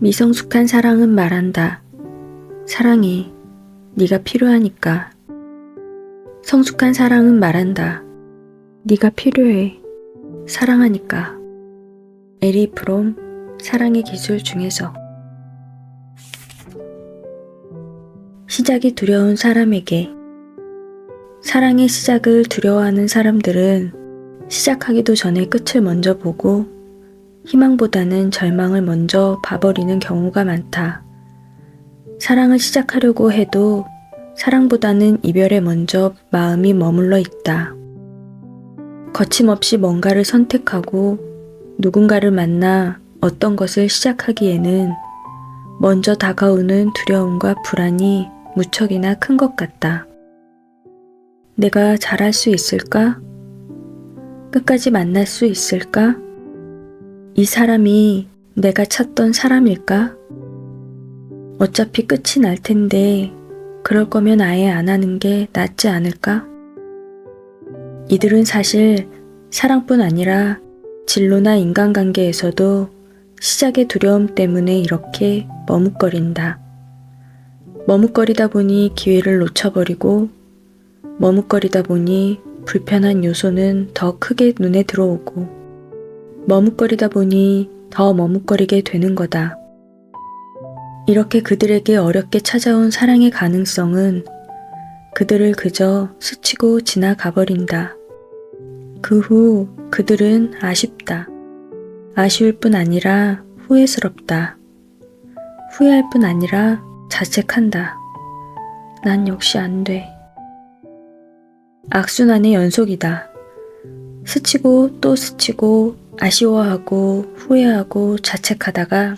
미성숙한 사랑은 말한다. 사랑해. 네가 필요하니까. 성숙한 사랑은 말한다. 네가 필요해. 사랑하니까. 에리 프롬 사랑의 기술 중에서 시작이 두려운 사람에게 사랑의 시작을 두려워하는 사람들은 시작하기도 전에 끝을 먼저 보고 희망보다는 절망을 먼저 봐버리는 경우가 많다. 사랑을 시작하려고 해도 사랑보다는 이별에 먼저 마음이 머물러 있다. 거침없이 뭔가를 선택하고 누군가를 만나 어떤 것을 시작하기에는 먼저 다가오는 두려움과 불안이 무척이나 큰 것 같다. 내가 잘할 수 있을까? 끝까지 만날 수 있을까? 이 사람이 내가 찾던 사람일까? 어차피 끝이 날 텐데 그럴 거면 아예 안 하는 게 낫지 않을까? 이들은 사실 사랑뿐 아니라 진로나 인간관계에서도 시작의 두려움 때문에 이렇게 머뭇거린다. 머뭇거리다 보니 기회를 놓쳐버리고 머뭇거리다 보니 불편한 요소는 더 크게 눈에 들어오고 머뭇거리다 보니 더 머뭇거리게 되는 거다. 이렇게 그들에게 어렵게 찾아온 사랑의 가능성은 그들을 그저 스치고 지나가 버린다. 그 후 그들은 아쉽다. 아쉬울 뿐 아니라 후회스럽다. 후회할 뿐 아니라 자책한다. 난 역시 안 돼. 악순환의 연속이다. 스치고 또 스치고 아쉬워하고 후회하고 자책하다가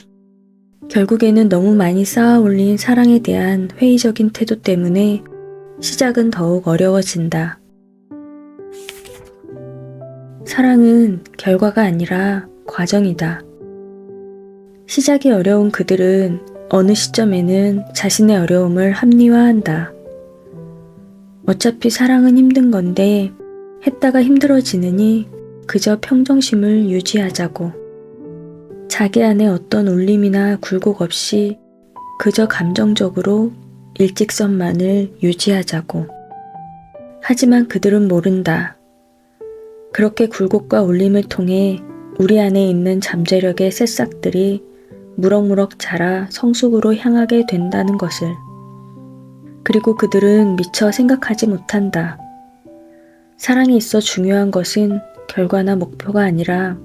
결국에는 너무 많이 쌓아 올린 사랑에 대한 회의적인 태도 때문에 시작은 더욱 어려워진다. 사랑은 결과가 아니라 과정이다. 시작이 어려운 그들은 어느 시점에는 자신의 어려움을 합리화한다. 어차피 사랑은 힘든 건데 했다가 힘들어지느니 그저 평정심을 유지하자고. 자기 안에 어떤 울림이나 굴곡 없이 그저 감정적으로 일직선만을 유지하자고. 하지만 그들은 모른다. 그렇게 굴곡과 울림을 통해 우리 안에 있는 잠재력의 새싹들이 무럭무럭 자라 성숙으로 향하게 된다는 것을. 그리고 그들은 미처 생각하지 못한다. 사랑에 있어 중요한 것은 결과나 목표가 아니라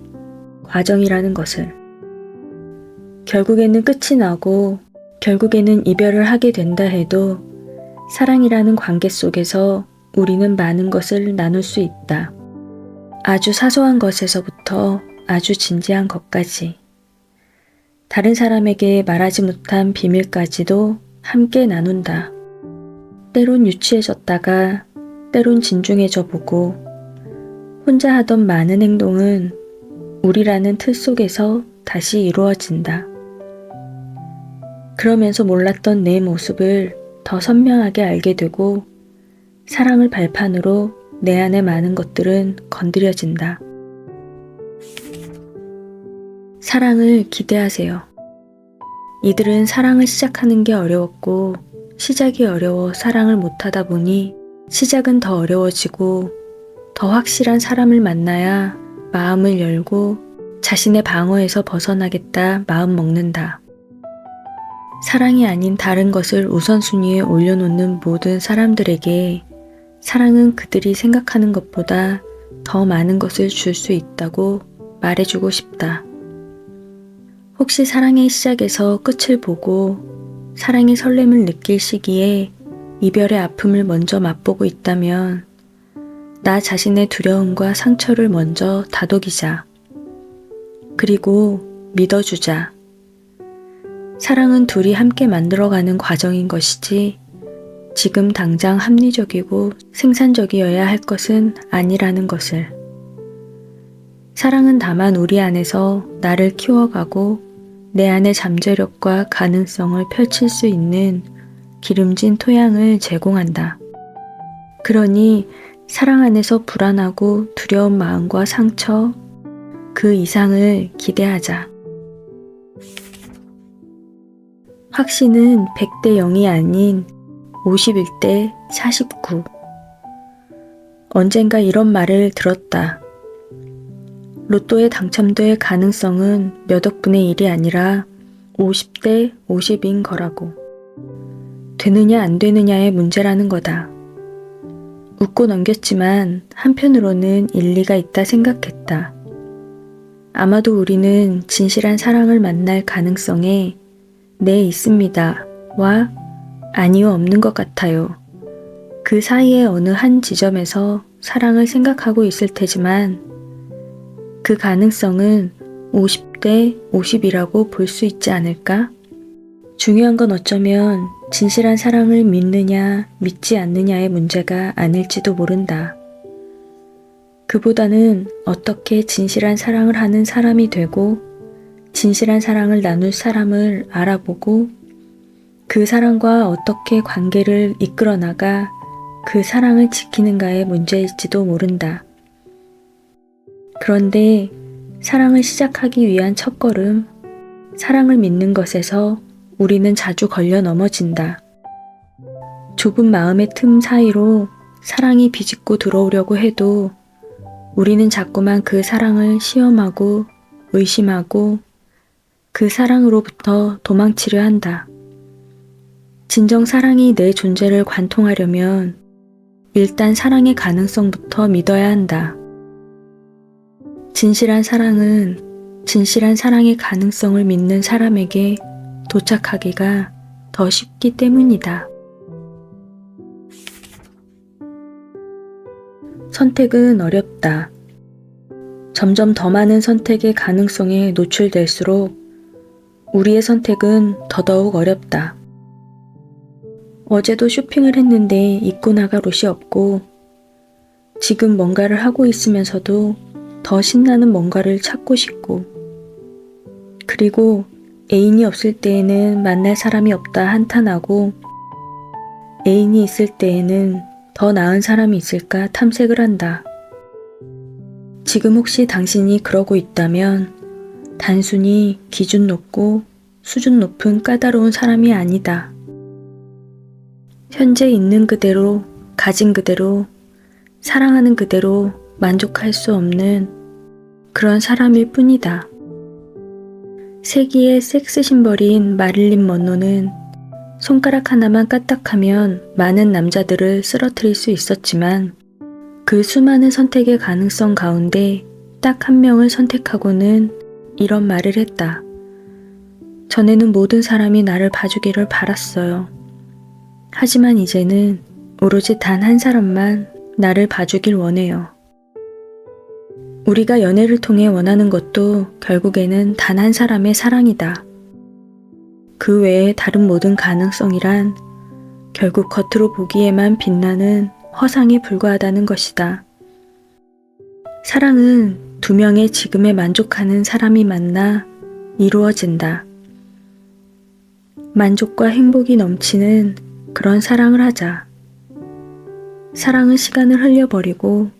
과정이라는 것을. 결국에는 끝이 나고 결국에는 이별을 하게 된다 해도 사랑이라는 관계 속에서 우리는 많은 것을 나눌 수 있다. 아주 사소한 것에서부터 아주 진지한 것까지. 다른 사람에게 말하지 못한 비밀까지도 함께 나눈다. 때론 유치해졌다가 때론 진중해져 보고 혼자 하던 많은 행동은 우리라는 틀 속에서 다시 이루어진다. 그러면서 몰랐던 내 모습을 더 선명하게 알게 되고 사랑을 발판으로 내 안의 많은 것들은 건드려진다. 사랑을 기대하세요. 이들은 사랑을 시작하는 게 어려웠고 시작이 어려워 사랑을 못하다 보니 시작은 더 어려워지고 더 확실한 사람을 만나야 마음을 열고 자신의 방어에서 벗어나겠다 마음 먹는다. 사랑이 아닌 다른 것을 우선순위에 올려놓는 모든 사람들에게 사랑은 그들이 생각하는 것보다 더 많은 것을 줄 수 있다고 말해주고 싶다. 혹시 사랑의 시작에서 끝을 보고 사랑의 설렘을 느낄 시기에 이별의 아픔을 먼저 맛보고 있다면 나 자신의 두려움과 상처를 먼저 다독이자. 그리고 믿어주자. 사랑은 둘이 함께 만들어가는 과정인 것이지 지금 당장 합리적이고 생산적이어야 할 것은 아니라는 것을. 사랑은 다만 우리 안에서 나를 키워가고 내 안의 잠재력과 가능성을 펼칠 수 있는 기름진 토양을 제공한다. 그러니 사랑 안에서 불안하고 두려운 마음과 상처, 그 이상을 기대하자. 확신은 100대 0이 아닌 51대 49. 언젠가 이런 말을 들었다. 로또에 당첨될 가능성은 몇 억분의 1이 아니라 50대 50인 거라고. 되느냐 안 되느냐의 문제라는 거다. 웃고 넘겼지만 한편으로는 일리가 있다 생각했다. 아마도 우리는 진실한 사랑을 만날 가능성에 네 있습니다. 와 아니요 없는 것 같아요. 그 사이의 어느 한 지점에서 사랑을 생각하고 있을 테지만 그 가능성은 50대 50이라고 볼 수 있지 않을까? 중요한 건 어쩌면 진실한 사랑을 믿느냐, 믿지 않느냐의 문제가 아닐지도 모른다. 그보다는 어떻게 진실한 사랑을 하는 사람이 되고, 진실한 사랑을 나눌 사람을 알아보고, 그 사람과 어떻게 관계를 이끌어 나가 그 사랑을 지키는가의 문제일지도 모른다. 그런데 사랑을 시작하기 위한 첫걸음, 사랑을 믿는 것에서 우리는 자주 걸려 넘어진다. 좁은 마음의 틈 사이로 사랑이 비집고 들어오려고 해도 우리는 자꾸만 그 사랑을 시험하고 의심하고 그 사랑으로부터 도망치려 한다. 진정 사랑이 내 존재를 관통하려면 일단 사랑의 가능성부터 믿어야 한다. 진실한 사랑은 진실한 사랑의 가능성을 믿는 사람에게 도착하기가 더 쉽기 때문이다. 선택은 어렵다. 점점 더 많은 선택의 가능성에 노출될수록 우리의 선택은 더더욱 어렵다. 어제도 쇼핑을 했는데 입고 나갈 옷이 없고 지금 뭔가를 하고 있으면서도 더 신나는 뭔가를 찾고 싶고 그리고 애인이 없을 때에는 만날 사람이 없다 한탄하고 애인이 있을 때에는 더 나은 사람이 있을까 탐색을 한다. 지금 혹시 당신이 그러고 있다면 단순히 기준 높고 수준 높은 까다로운 사람이 아니다. 현재 있는 그대로, 가진 그대로, 사랑하는 그대로 만족할 수 없는 그런 사람일 뿐이다. 세기의 섹스 심벌인 마릴린 먼로는 손가락 하나만 까딱하면 많은 남자들을 쓰러뜨릴 수 있었지만 그 수많은 선택의 가능성 가운데 딱 한 명을 선택하고는 이런 말을 했다. 전에는 모든 사람이 나를 봐주기를 바랐어요. 하지만 이제는 오로지 단 한 사람만 나를 봐주길 원해요. 우리가 연애를 통해 원하는 것도 결국에는 단 한 사람의 사랑이다. 그 외에 다른 모든 가능성이란 결국 겉으로 보기에만 빛나는 허상에 불과하다는 것이다. 사랑은 두 명의 지금에 만족하는 사람이 만나 이루어진다. 만족과 행복이 넘치는 그런 사랑을 하자. 사랑은 시간을 흘려버리고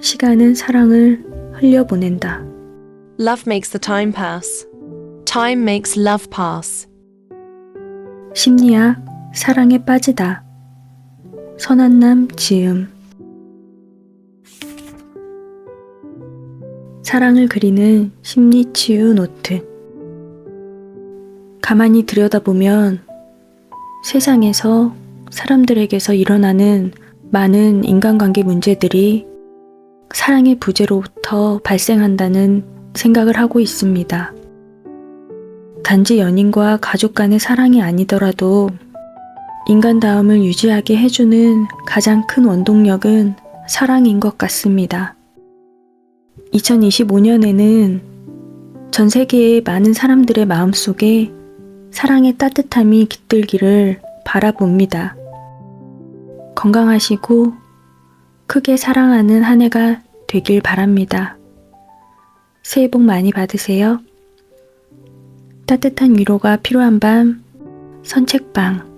시간은 사랑을 흘려보낸다. Love makes the time pass. Time makes love pass. 심리학 사랑에 빠지다. 선한남 지음 사랑을 그리는 심리 치유 노트 가만히 들여다보면 세상에서 사람들에게서 일어나는 많은 인간관계 문제들이 사랑의 부재로부터 발생한다는 생각을 하고 있습니다. 단지 연인과 가족 간의 사랑이 아니더라도 인간다움을 유지하게 해주는 가장 큰 원동력은 사랑인 것 같습니다. 2025년에는 전 세계의 많은 사람들의 마음 속에 사랑의 따뜻함이 깃들기를 바라봅니다. 건강하시고 크게 사랑하는 한 해가 되길 바랍니다. 새해 복 많이 받으세요. 따뜻한 위로가 필요한 밤 선책방